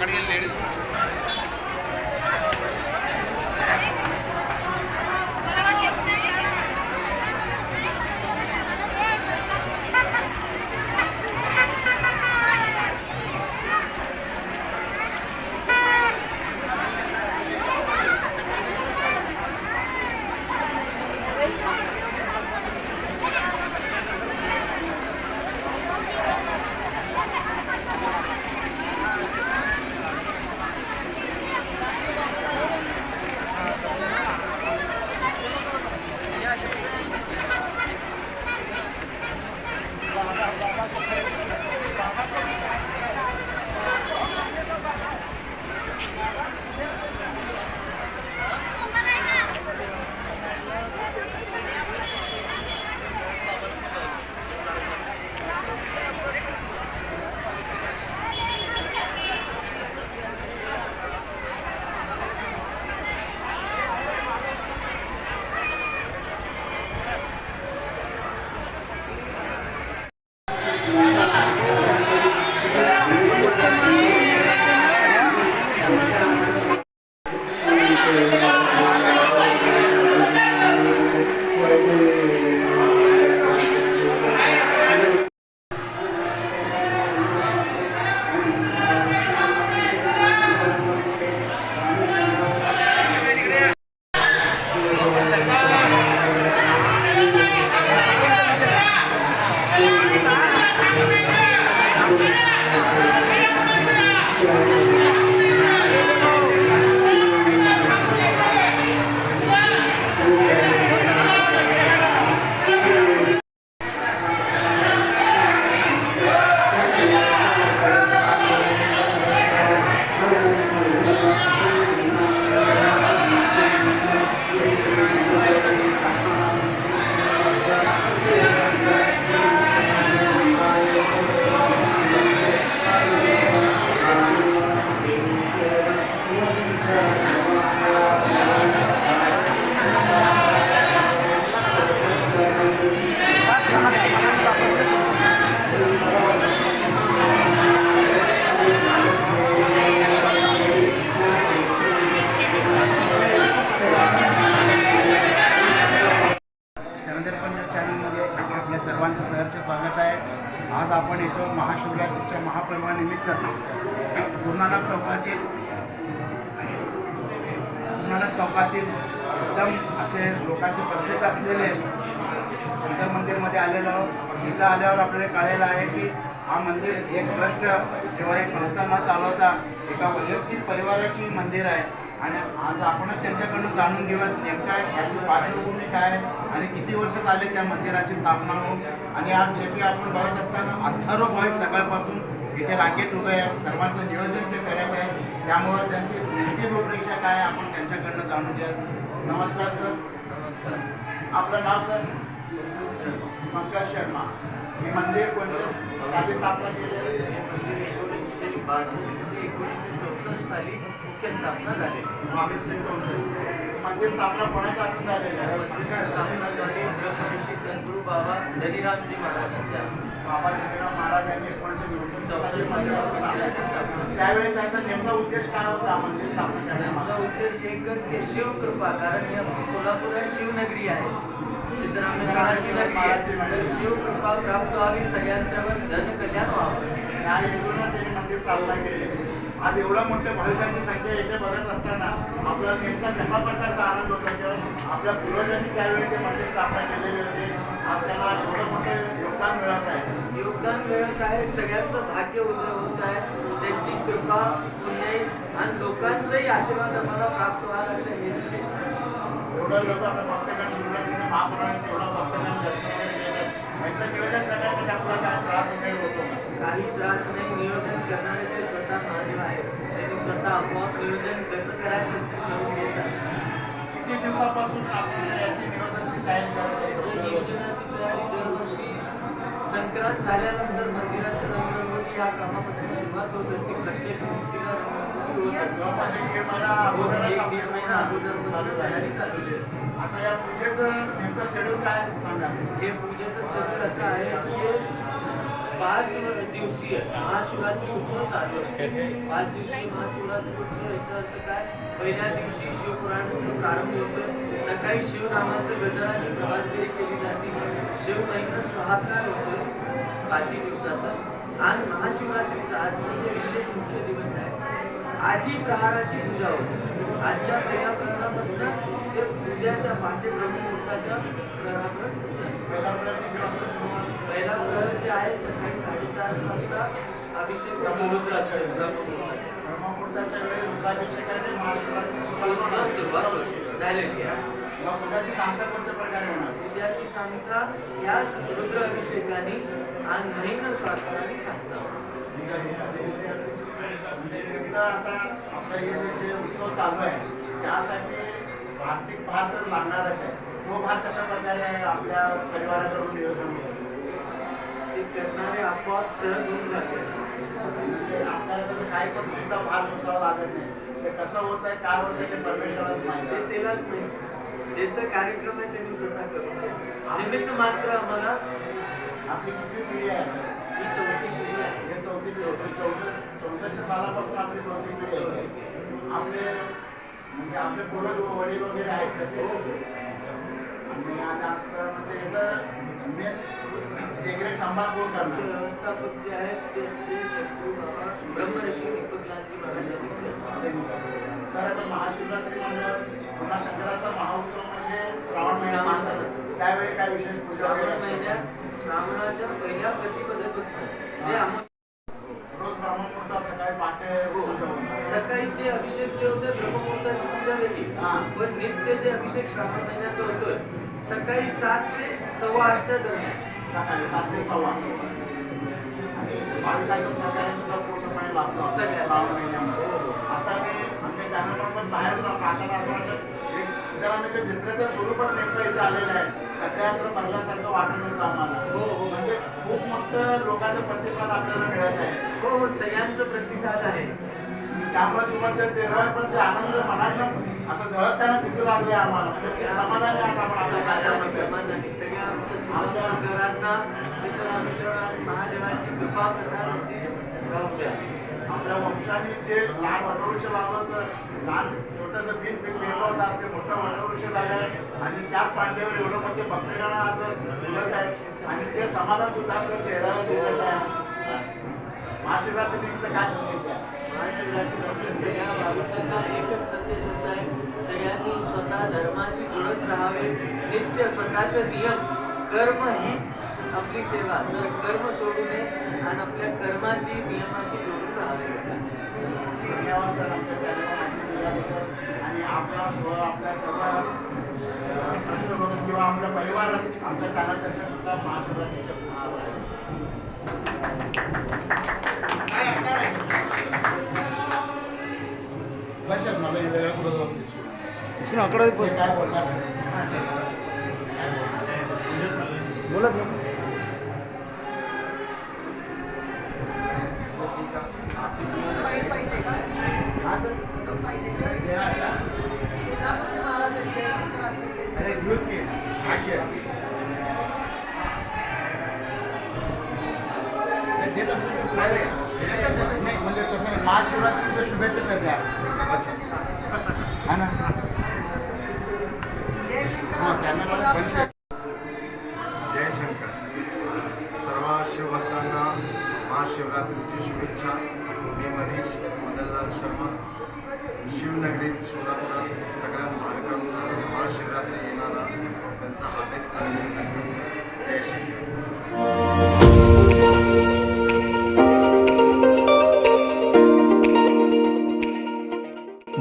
கடையில் எடுத்து महाशिवरात्रीच्या महापर्वानिमित्त गुरुनानक चौकातील गुरुनानक चौकातील एकदम असे लोकांचे प्रसिद्ध असलेले शंकर मंदिरमध्ये आलेलो आहोत. इथं आल्यावर आपल्याला कळलेलं आहे की हा मंदिर एक ट्रस्ट किंवा एक संस्था न चालवता एका वैयक्तिक परिवाराची मंदिर आहे आणि आज आपणच त्यांच्याकडून जाणून घेऊयात नेमका याची पार्श्वभूमी काय आहे आणि किती वर्ष झाले त्या मंदिराची स्थापना होऊन. आणि आज येथे आपण बघत असताना हजारो भाविक सकाळपासून इथे रांगेत उभे आहेत. सर्वांचं नियोजन ते करत आहेत त्यामुळं त्यांची नेमकी रूपरेषा काय आहे आपण त्यांच्याकडनं जाणून घ्या नमस्कार सर. नमस्कार आपलं नाव सर? पंकज शर्मा. हे मंदिर कोणत्या स्थापना केलेलं एकोणीसशे बासष्ट ते एकोणीसशे चौसष्ट साली मुख्य स्थापना झाली मंदिर स्थापना कोणाच्या हातून झालेली आहे? मंदिर स्थापना झाली ब्रह्मऋषी सद्गुरू बाबा धनीरामजी महाराजांच्या बाबा जगन्नाथ महाराज यांनी एकोणीसशे चौसष्ट साली मंदिराची स्थापना केली. त्यावेळी त्यांचा नेमका उद्देश काय होता मंदिर स्थापना करण्याचा उद्देश एकच की शिवकृपा कारण या सोलापूर शिवनगरी आहे. सिद्धरामेश्वराची नगरी आहे. तर शिवकृपा प्राप्त व्हावी सगळ्यांच्यावर जनकल्याण व्हावं. या हेतूनं त्यांनी मंदिर स्थापना केली. आज एवढं मोठं भाविकांची संख्या येथे बघत असताना आपल्याला नेमका कसा प्रकारचा आनंद होतो किंवा आपल्या पूर्वजांनी त्यावेळी ते मंदिर स्थापना केलेले होते आज त्यांना एवढं मोठं योगदान मिळत आहे. योगदान मिळत आहे सगळ्यांचं भाग्य उदय होत आहे. त्यांची कृपा पुण्य आणि लोकांचाही आशीर्वाद आम्हाला प्राप्त व्हायला लागले हे विशेष. एवढं लोक आता भक्तगण शिवरात्रीच्या महापुराणात एवढा भक्तगण दर्शन वगैरे नियोजन करण्यासाठी आपल्याला काय त्रास वगैरे होतो? काही त्रास नाही. नियोजन करणारे ते स्वतः महादेव आहेत त्यांनी स्वतः आपोआप नियोजन कसं करायचं असतं करून घेतात किती दिवसापासून आपण याची नियोजनाची तयारी आहे? नियोजनाची तयारी दरवर्षी संक्रांत झाल्यानंतर मंदिराच्या रंगरंगोटी या कामापासून सुरुवात होत असते. प्रत्येक मूर्तीला रंगरंगोटी होत असते. एक दीड महिना अगोदरपासून तयारी चालवली असते. आता या पूजेचं नेमकं शेड्यूल काय सांगा. हे पूजेचं शेड्यूल असं आहे की पाच दिवसीय महाशिवरात्री उत्सव चालू असतो. पाच दिवसीय महाशिवरात्री उत्सव याचा अर्थ काय? पहिल्या दिवशी शिवपुराणाचा प्रारंभ होतो. सकाळी शिवनामाचं गजर आणि प्रभातगिरी केली जाते. शिवमहिमा स्वाहाकार होतो. पाचही दिवसाचा. आणि महाशिवरात्रीचा आजचा जो विशेष मुख्य दिवस आहे. आठी प्रहाराची पूजा होते. आजच्या पहिल्या प्रहारापासून ते उद्याच्या पहाटे ब्रह्ममुहूर्ताच्या प्रहारापर्यंत पूजा असते. पहिला प्रहर जे आहे सकाळी साडेचार वाजता अभिषेक रुद्राभिषेक ब्रह्ममुहूर्ताच्या ब्रह्ममुहूर्ताच्या वेळी. रुद्राभिषेकाची महाशिवरात्री सुरुवात झालेली आहे. उद्याची सांगता कोणत्या प्रकारे होणार? उद्याची सांगता याच रुद्र अभिषेकाने आणि महिना स्वाकाराने सांगता. म्हणजे नेमकं आता आपलं हे जे उत्सव चालू आहे त्यासाठी आर्थिक भार तर लागणारच आहे. तो भार कशा प्रकारे आपल्या परिवाराकडून नियोजन ते करणारे आपोआप सहज होऊन जाते. म्हणजे आपल्याला तर काही पण सुद्धा भार सोसावा लागत नाही. ते कसं होत आहे काय होत आहे. ते परमेश्वरालाच माहिती. त्यालाच नाही ज्याचा कार्यक्रम आहे त्यांनी स्वतः करून घेतला निमित्त मात्र आम्हाला आपली किती पिढी आहे? ही चौथी पिढी आहे. हे चौथी पिढी चौसष्ट चौसष्ट सालापासून आपली चौथी पिढी आहे. आपले म्हणजे आपले पूर्वज वडील वगैरे आहेत का ते? आणि आता म्हणजे याचं मेन देखरेख सांभाळ कोण करणार? व्यवस्थापक जे आहेत त्यांचे सद्गुरू बाबा ब्रह्मर्षी दीपकलालजी करतात सर आता महाशिवरात्री म्हणलं पुन्हा शंकराचा महाउत्सव म्हणजे श्रावण महिना. त्यावेळी काय विशेष पूजा? महिन्यात श्रावणाच्या पहिल्या प्रतिपदेपासून रोज ब्रह्ममुहूर्त सकाळी पहाटे हो. सकाळी ते अभिषेक जे होते ब्रह्ममुहूर्ताची पूजा वेगळी. पण नित्य जे अभिषेक श्रावण महिन्याचं होतोय सकाळी सात ते सव्वा आठच्या दरम्यान सकाळी सात ते सव्वा आणि भाविकांचा सहकार्य सुद्धा पूर्णपणे सगळ्या. श्रावण महिन्यामध्ये हो, हो. आता मी आमच्या चॅनलवर पण बाहेर जा- पाहताना असं वाटतं एक सिद्धरामाच्या जत्रेचं स्वरूपच नेमकं इथे आलेलं आहे. कथयात्र भरल्यासारखं वाटत होतं आम्हाला. हो, हो. म्हणजे खूप मोठं लोकांचा प्रतिसाद आपल्याला मिळत आहे. हो हो सगळ्यांचा प्रतिसाद आहे. त्यामुळे तुमच्या चेहऱ्यावर पण ते आनंद मनात असं झळकताना दिसू लागले आम्हाला. समाधानी आहात आपण समाधानी सगळ्या आमच्या सोलापूरकरांना सिद्धरामेश्वर आणि महादेवाची कृपा प्रसाद अशी राहू द्या. आपल्या वंशाने जे लहान वटवृक्ष लावलं होतं लहान छोटंसं बीज पेरलं होतं आज ते मोठं वटवृक्ष झालं आहे. आणि त्याच पांड्यावर एवढं मोठे भक्तगण आज फुलत आहेत आणि ते समाधान सुद्धा आपल्या चेहऱ्यावर दिसत आहे. महाशिवरात्री निमित्त काय संदेश द्या महाशिवरात्रीबद्दल सगळ्या भाविकांना एकच संदेश असा आहे. सगळ्यांनी स्वतः धर्माशी जुळत राहावे. नित्य स्वतःचे नियम कर्म हीच आपली सेवा. जर कर्म सोडू नये आणि आपल्या कर्माशी नियमाशी जोडून राहावे धन्यवाद सर. आमच्या आपल्या सर्व प्रश्न किंवा परिवार आमच्या सुद्धा महाशिवरात्रीच्या? लक्षात मला वेगळ्या सुद्धा काय बोलणार? बोलत नव्हतं.